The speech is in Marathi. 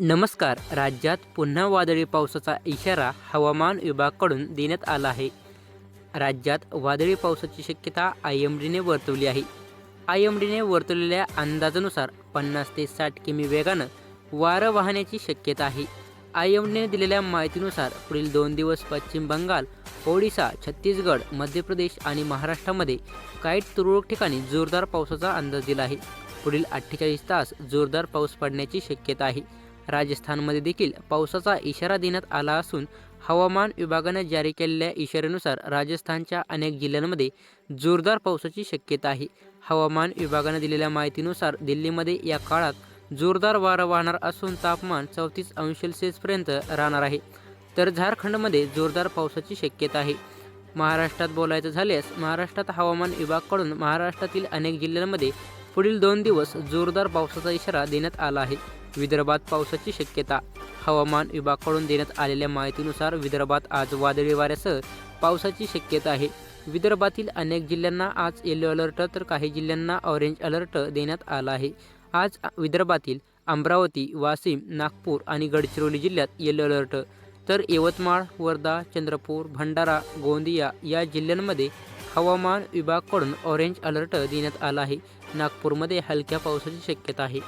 नमस्कार. राज्यात पुन्हा वादळी पावसाचा इशारा हवामान विभागाकडून देण्यात आला आहे. राज्यात वादळी पावसाची शक्यता आय एम डीने वर्तवली आहे. आय एम डीने वर्तवलेल्या अंदाजानुसार पन्नास ते साठ किमी वेगानं वारं वाहण्याची शक्यता आहे. आय एम डीने दिलेल्या माहितीनुसार पुढील दोन दिवस पश्चिम बंगाल ओडिशा छत्तीसगड मध्य प्रदेश आणि महाराष्ट्रामध्ये काही तुरळक ठिकाणी जोरदार पावसाचा अंदाज दिला आहे. पुढील अठ्ठेचाळीस तास जोरदार पाऊस पडण्याची शक्यता आहे. राजस्थानमध्ये देखील पावसाचा इशारा देण्यात आला असून हवामान विभागाने जारी केलेल्या इशाऱ्यानुसार राजस्थानच्या अनेक जिल्ह्यांमध्ये जोरदार पावसाची शक्यता आहे. हवामान विभागाने दिलेल्या माहितीनुसार दिल्लीमध्ये या काळात जोरदार वारा वाहणार असून तापमान चौतीस अंश सेल्सिअसपर्यंत राहणार आहे. तर झारखंडमध्ये जोरदार पावसाची शक्यता आहे. महाराष्ट्रात बोलायचं झाल्यास महाराष्ट्रात हवामान विभागाकडून महाराष्ट्रातील अनेक जिल्ह्यांमध्ये पुढील दोन दिवस जोरदार पावसाचा इशारा देण्यात आला आहे. विदर्भात पावसाची शक्यता. हवामान विभागाकडून देण्यात आलेल्या माहितीनुसार विदर्भात आज वादळी वाऱ्यासह पावसाची शक्यता आहे. विदर्भातील अनेक जिल्ह्यांना आज येलो अलर्ट तर काही जिल्ह्यांना ऑरेंज अलर्ट देण्यात आला आहे. आज विदर्भातील अमरावती वाशिम नागपूर आणि गडचिरोली जिल्ह्यात येलो अलर्ट. तर यवतमाळ वर्धा चंद्रपूर भंडारा गोंदिया या जिल्ह्यांमध्ये हवामान विभागाकडून ऑरेंज अलर्ट देण्यात आला आहे. नागपूरमध्ये हलक्या पावसाची शक्यता आहे.